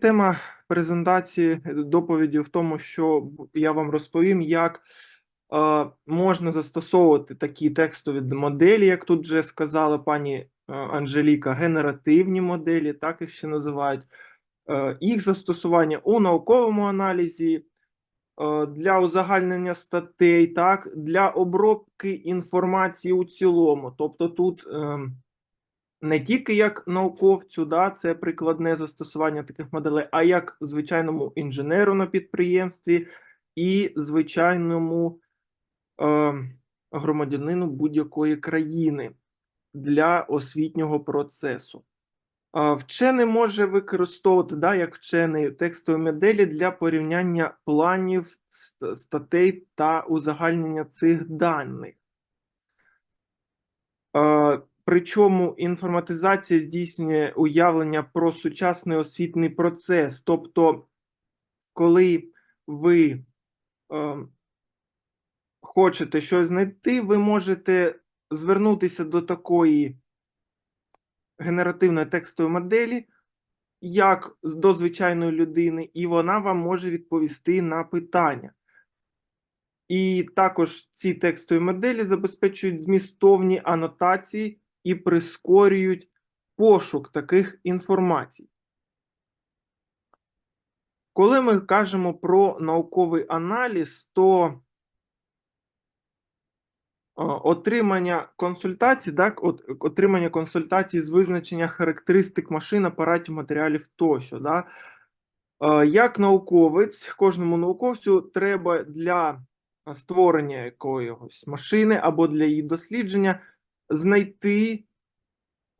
тема презентації е, доповіді в тому, що я вам розповім, як е, можна застосовувати такі текстові моделі, як тут вже сказала пані е, Анжеліка, генеративні моделі, так їх ще називають, е, їх застосування у науковому аналізі. е, Для узагальнення статей, так, для обробки інформації у цілому. Тобто тут ем, не тільки як науковцю, да, це прикладне застосування таких моделей, а як звичайному інженеру на підприємстві і звичайному е, громадянину будь-якої країни для освітнього процесу. Вчений може використовувати, да, як вчений текстові моделі для порівняння планів, статей та узагальнення цих даних. Причому інформатизація здійснює уявлення про сучасний освітній процес. Тобто, коли ви е, хочете щось знайти, ви можете звернутися до такої генеративної текстової моделі, як до звичайної людини, і вона вам може відповісти на питання. І також ці текстові моделі забезпечують змістовні анотації і прискорюють пошук таких інформацій. Коли ми кажемо про науковий аналіз, то отримання консультацій, так, от, отримання консультацій з визначення характеристик машин, апаратів, матеріалів тощо. Да, Як науковець, кожному науковцю треба для створення якоїсь машини або для її дослідження знайти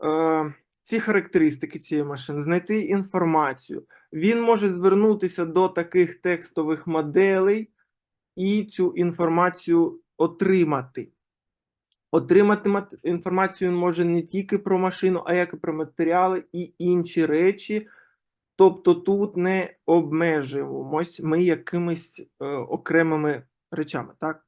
е, ці характеристики цієї машини, знайти інформацію. Він може звернутися до таких текстових моделей і цю інформацію отримати. Отримати інформацію він може не тільки про машину, а як і про матеріали і інші речі. Тобто тут не обмежуємось ми якимись е, окремими речами. Так?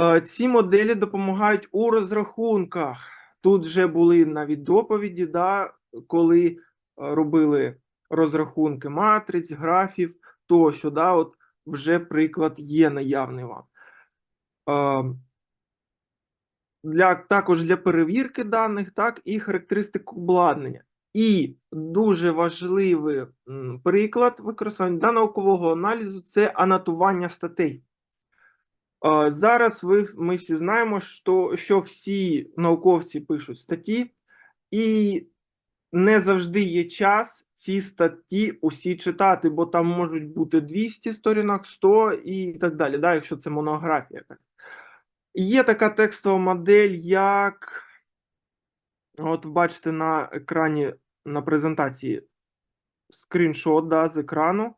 Е, ці моделі допомагають у розрахунках. Тут вже були навіть доповіді, да, коли е, робили розрахунки матриць, графів тощо. Да, от вже приклад є наявний вам. Е, для, також для перевірки даних, так, і характеристик обладнання. І дуже важливий приклад використання для наукового аналізу це анотування статей. Зараз ви, ми всі знаємо, що, що всі науковці пишуть статті, і не завжди є час ці статті усі читати, бо там можуть бути 200 сторінок, 100 і так далі, да, якщо це монографія. Є така текстова модель, як от бачите на екрані на презентації скріншот да, з екрану,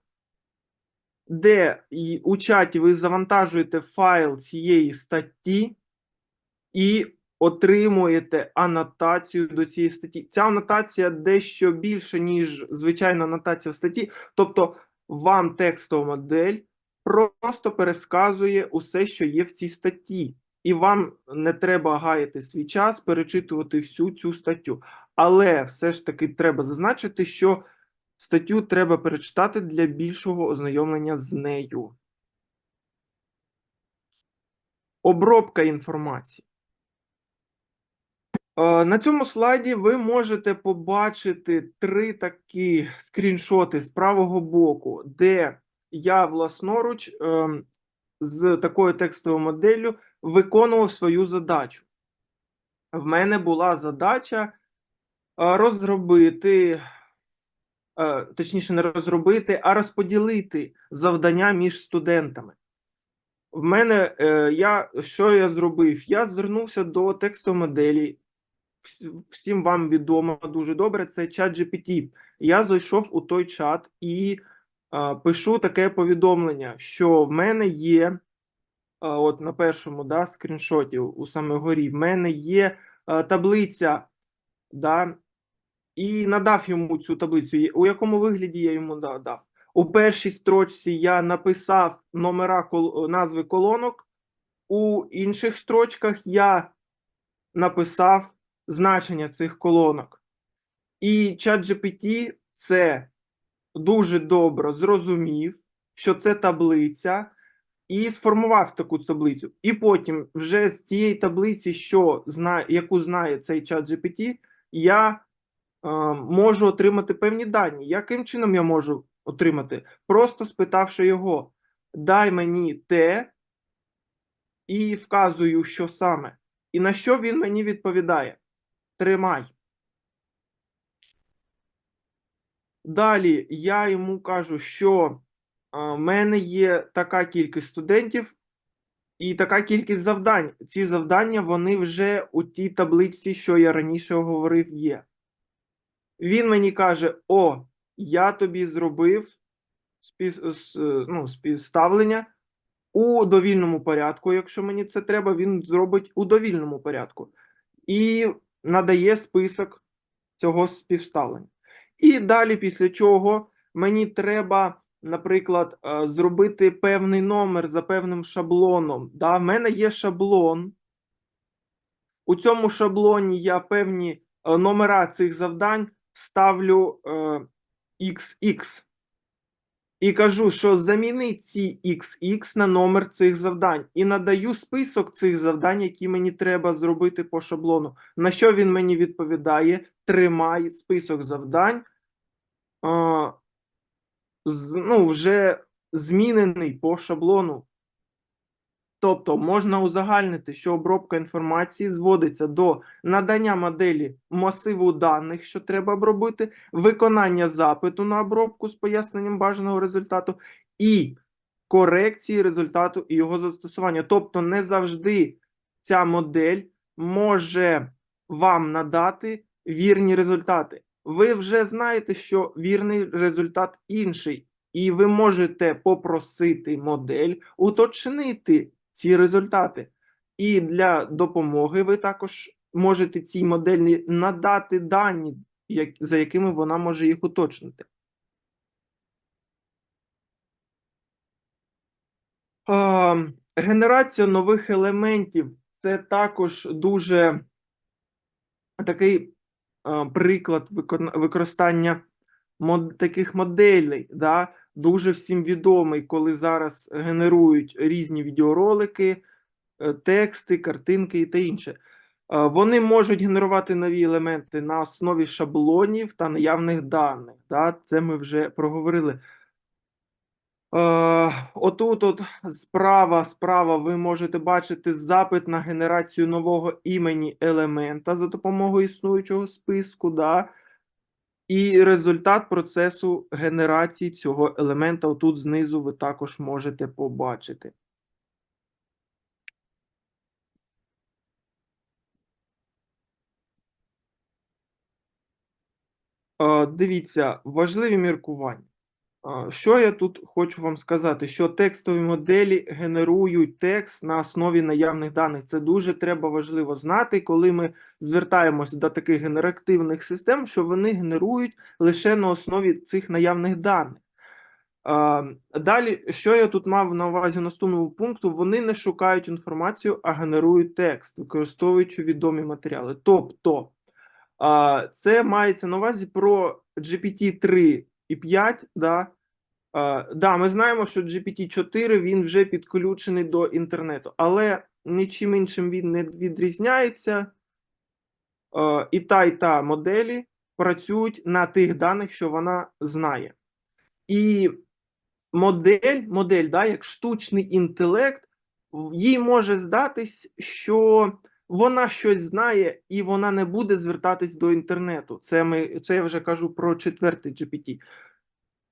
де у чаті ви завантажуєте файл цієї статті і отримуєте анотацію до цієї статті. Ця анотація дещо більше, ніж звичайна анотація в статті. Тобто, вам текстова модель просто пересказує усе, що є в цій статті. І вам не треба гаяти свій час, перечитувати всю цю статтю. Але все ж таки треба зазначити, що статтю треба перечитати для більшого ознайомлення з нею. Обробка інформації. Е, На цьому слайді ви можете побачити три такі скріншоти з правого боку, де я власноруч ем, з такою текстовою моделлю виконував свою задачу. В мене була задача е, розробити, точніше, не розробити, а розподілити завдання між студентами. В мене е, я що я зробив? Я звернувся до текстової моделі. Всім вам відомо дуже добре, це чат GPT. Я зайшов у той чат і е, пишу таке повідомлення, що в мене є, а, от на першому да, скріншоті у саме горі, в мене є е, таблиця, да, і надав йому цю таблицю. У якому вигляді я йому да- дав? У першій строчці я написав номера назви колонок, у інших строчках я написав значення цих колонок. І ChatGPT це дуже добре зрозумів, що це таблиця, і сформував таку таблицю. І потім вже з цієї таблиці, що яку знає цей чат я можу отримати певні дані. Яким чином я можу отримати? Просто спитавши його, дай мені те, і вказую, що саме. І на що він мені відповідає? Тримай. Далі я йому кажу, що в мене є така кількість студентів і така кількість завдань. Ці завдання вони вже у тій таблиці, що я раніше говорив, є. Він мені каже: О, я тобі зробив спів, ну, співставлення у довільному порядку. Якщо мені це треба, він зробить у довільному порядку і надає список цього співставлення. І далі, після чого мені треба, наприклад, е, зробити певний номер за певним шаблоном. Да? В мене є шаблон. У цьому шаблоні я певні е, номера цих завдань ставлю XX. Е, і кажу, що заміни ці XX на номер цих завдань. І надаю список цих завдань, які мені треба зробити по шаблону. На що він мені відповідає? Тримай список завдань, ну, вже змінений по шаблону. Тобто можна узагальнити, що обробка інформації зводиться до надання моделі масиву даних, що треба обробити, виконання запиту на обробку з поясненням бажаного результату, і корекції результату і його застосування. Тобто, не завжди ця модель може вам надати вірні результати. Ви вже знаєте, що вірний результат інший, і ви можете попросити модель уточнити ці результати. І для допомоги ви також можете цій моделі надати дані, за якими вона може їх уточнити. Генерація нових елементів це також дуже такий приклад використання таких моделей. Да? Дуже всім відомий, коли зараз генерують різні відеоролики, е, тексти, картинки та інше. Е, вони можуть генерувати нові елементи на основі шаблонів та наявних даних. Да? Це ми вже проговорили. Е, отут, от справа, справа, ви можете бачити запит на генерацію нового імені елемента за допомогою існуючого списку. Да? І результат процесу генерації цього елемента отут знизу ви також можете побачити. Дивіться, важливі міркування. Що я тут хочу вам сказати? Що текстові моделі генерують текст на основі наявних даних. Це дуже треба важливо знати, коли ми звертаємося до таких генеративних систем, що вони генерують лише на основі цих наявних даних. Далі, що я тут мав на увазі наступному пункту, вони не шукають інформацію, а генерують текст, використовуючи відомі матеріали. Тобто це мається на увазі про GPT-3 і 5, да, Uh, да, ми знаємо, що GPT-4 він вже підключений до інтернету, але нічим іншим він не відрізняється. Uh, і та, і та моделі працюють на тих даних, що вона знає. І модель, модель, да, як штучний інтелект, їй може здатись, що вона щось знає і вона не буде звертатись до інтернету. Це ми, це я вже кажу про четвертий GPT.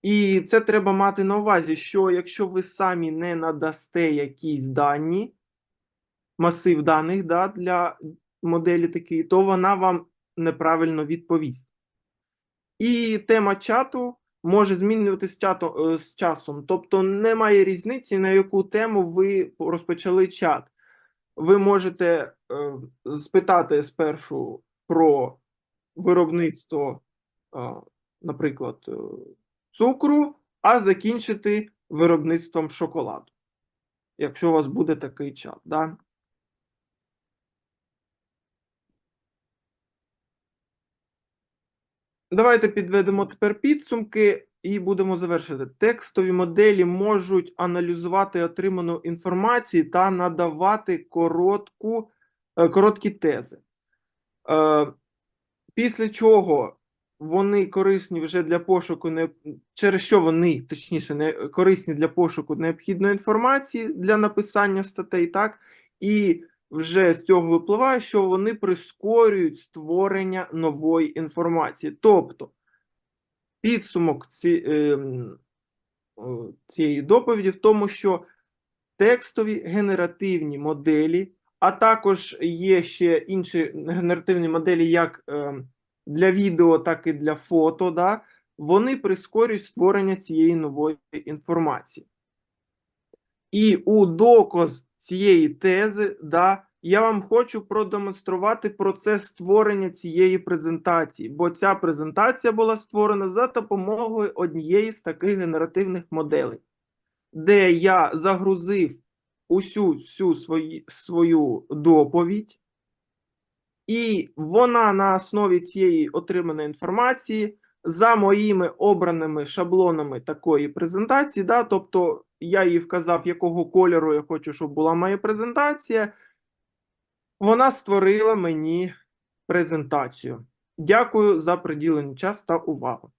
І це треба мати на увазі, що якщо ви самі не надасте якісь дані, масив даних да, для моделі такої, то вона вам неправильно відповість. І тема чату може змінюватися е, з часом. Тобто немає різниці, на яку тему ви розпочали чат. Ви можете е, спитати спершу про виробництво, наприклад, е, цукру, а закінчити виробництвом шоколаду. Якщо у вас буде такий чат. Да? Давайте підведемо тепер підсумки. і будемо завершити. Текстові моделі можуть аналізувати отриману інформацію та надавати коротку, е, короткі тези. Е, Після чого вони корисні вже для пошуку, не через що вони, точніше, не корисні для пошуку необхідної інформації для написання статей, так і вже з цього випливає, що вони прискорюють створення нової інформації. Тобто підсумок ці, о, цієї доповіді в тому, що текстові генеративні моделі, а також є ще інші генеративні моделі, як ем, для відео, так і для фото, да, вони прискорюють створення цієї нової інформації. І у доказ цієї тези, да, я вам хочу продемонструвати процес створення цієї презентації, бо ця презентація була створена за допомогою однієї з таких генеративних моделей, де я загрузив усю всю свої, свою доповідь, і вона на основі цієї отриманої інформації за моїми обраними шаблонами такої презентації, да, тобто я їй вказав, якого кольору я хочу, щоб була моя презентація. Вона створила мені презентацію. Дякую за приділений час та увагу.